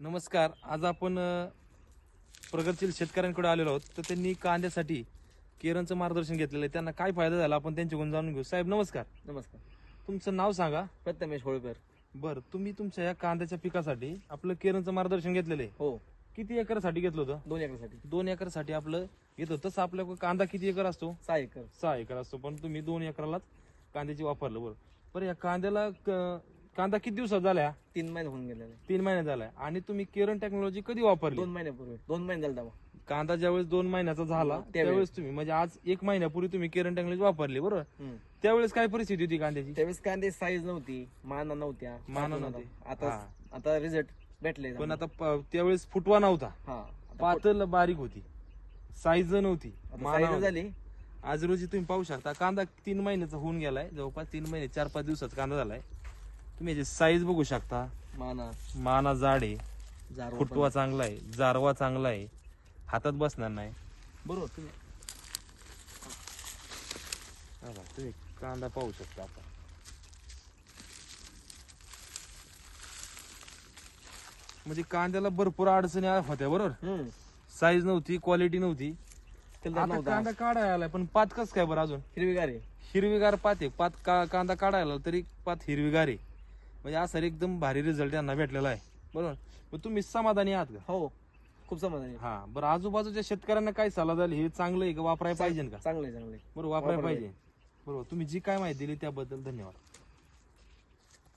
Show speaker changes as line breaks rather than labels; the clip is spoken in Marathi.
नमस्कार. आज आपण प्रगतशील शेतकऱ्यांकडे आलेलो आहोत. तर त्यांनी कांद्यासाठी केरनचं मार्गदर्शन घेतलेलं आहे. त्यांना काय फायदा झाला आपण त्यांच्याकडून जाणून घेऊ. साहेब नमस्कार.
नमस्कार.
तुमचं नाव सांगा.
प्रथमेश होळकर.
बरं तुम्ही तुमच्या या कांद्याच्या पिकासाठी आपलं केरनचं मार्गदर्शन घेतलेलं आहे.
हो.
किती एकरसाठी घेतलं होतं?
दोन एकरसाठी.
दोन एकरसाठी आपलं घेत होतं. तसं आपल्या कांदा किती एकर असतो?
सहा एकर.
सहा एकर असतो. पण तुम्ही दोन एकरालाच कांद्याची वापरलं. बरं. बरं या कांद्याला क- कांदा किती दिवसात झाला
तीन महिने होऊन गेलेले.
तीन महिने झालाय आणि तुम्ही केरन टेक्नॉलॉजी कधी वापरली?
दोन महिन्यापूर्वी दोन महिने झाले तेव्हा.
कांदा ज्यावेळेस दोन महिन्याचा झाला
त्यावेळेस.
त्यावेळेस तुम्ही म्हणजे आज एक महिन्यापूर्वी तुम्ही केरन टेक्नॉलॉजी वापरली बरोबर?
हम्म.
त्यावेळेस काय परिस्थिती होती कांद्याची?
त्यावेळेस कांदे साईज नव्हती माना नव्हत्या.
माना नव्हती.
आता
हा.
आता रिझल्ट भेटले.
पण आता प- त्यावेळेस फुटवा नव्हता.
हा.
पातळ बारीक होती. साईज नव्हती. माना
size
नव्हती.
झाली.
आज रोजी तुम्ही पाहू शकता कांदा तीन महिन्याचा होऊन गेलाय. जवळपास तीन महिने चार पाच दिवसाचा कांदा झालाय. तुम्ही याची साईज बघू शकता.
माना
माना जाड. आहे
जारवा
फुटवा चांगला आहे. जारवा चांगला आहे. हातात बसणार नाही.
बरोबर तुम्ही.
हा बघा, तुम्ही कांदा पाहू शकता आता. म्हणजे कांद्याला भरपूर अडचणी होत्या बरोबर?
हम्म.
साईज नव्हती क्वालिटी नव्हती.
त्याला
आता
नव्हता.
कांदा काढायला आलाय पण पात कस काय बरं अजून?
हिरवीगार आहे.
हिरवीगार पात आहे. पात का कांदा काढायला आला तरी पात हिरवीगार आहे. म्हणजे असा एकदम भारी रिझल्ट यांना भेटलेला आहे. बरोबर? मग तुम्ही समाधानी आहात का?
हो खूप समाधान आहे.
हा बरं आजूबाजूच्या शेतकऱ्यांना काय सल्ला द्याल? हे चांगलं आहे का? वापरायला पाहिजे का?
चांगले चांगले
बरोबर वापरायला
वापरायला
पाहिजे. बरोबर तुम्ही जी काय माहिती दिली त्याबद्दल धन्यवाद.